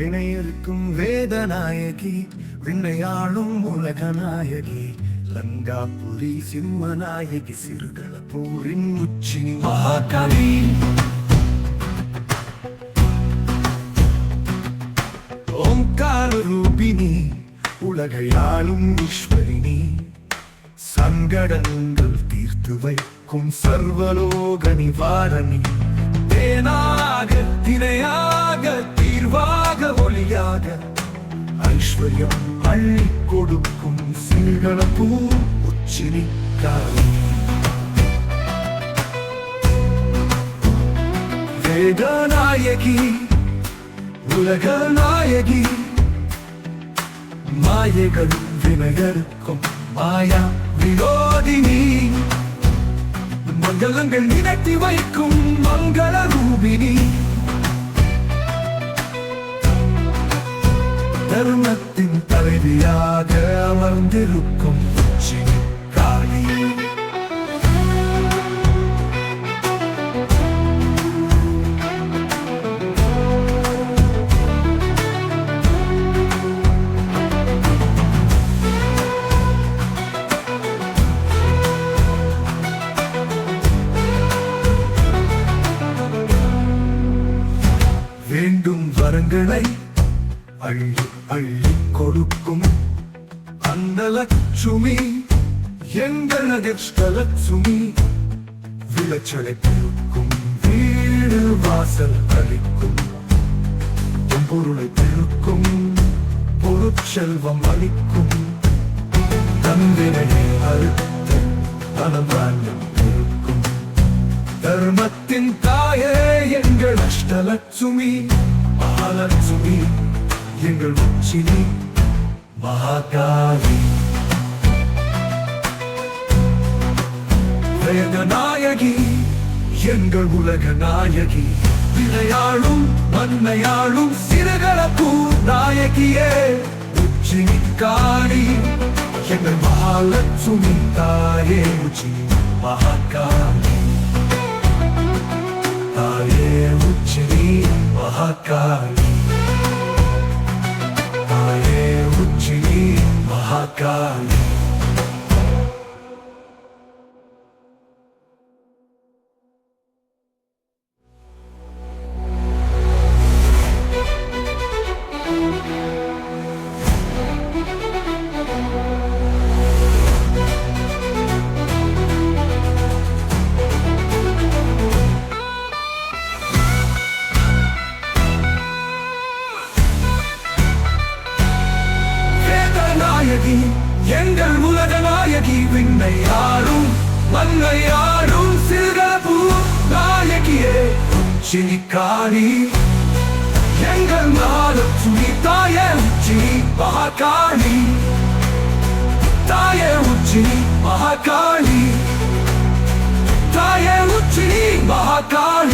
வினையிருக்கும் வேதநாயகி விண்ணையாளும் உலகநாயகி லங்காபுரி சிம்மநாயகி சிறுகளப்பூரின் உச்சி மகாகவி. ஓங்கார ரூபினி உலகையாளும் ஈஸ்வரினி சங்கடங்கள் தீர்த்து வைக்கும் சர்வலோக நிவாரணி தேனாக தினையா ஐஸ்வர்யம் அள்ளி கொடுக்கும் சிங்களப்பூ உச்சினி காலி வேதநாயகி உலக நாயகி மாயைகள் வினைகளுக்கும் மாயா விரோதினி. மங்களங்கள் நினைத்து வைக்கும் மங்கள ரூபினி. தர்மத்தின் தலைவியாக அமர்ந்திருக்கும் காளி வேண்டும் வரங்களை அள்ளி அள்ளி கொடுக்கும் அந்த லட்சுமி எங்கள் அதிர்ஷ்டலட்சுமி விளைச்சலை பெருக்கும் வீடு வாசல் அளிக்கும் பொருளை பெருக்கும் பொருட்செல்வம் அளிக்கும் தந்தினையை அறுத்த தனதான்யம் இருக்கும் தர்மத்தின் தாயே எங்கள் அஷ்டலட்சுமி மகாலட்சுமி. எங்கள் உச்சினி மகாகாலி வேத நாயகி எங்கள் உலக நாயகி. விளையாளும் மண்மையாளும் சிறுகளப்பூ நாயகியே உச்சினி காளி எங்கள் மகாலட்சுமி தாயே. உச்சி மகாகாளி. தாயே உச்சினி மகாகாளி. மகாகாளி எங்கள் உலக நாயகி விண்ணை ஆளும் மண்ணை ஆளும் சிறுகபூ நாயகியே சினிக்காரி. எங்கள் நாடு மகாலட்சுமி தாய உச்சினி மகாகாளி. தாய உச்சினி மகாகாளி. தாய உச்சினி மகாகாளி.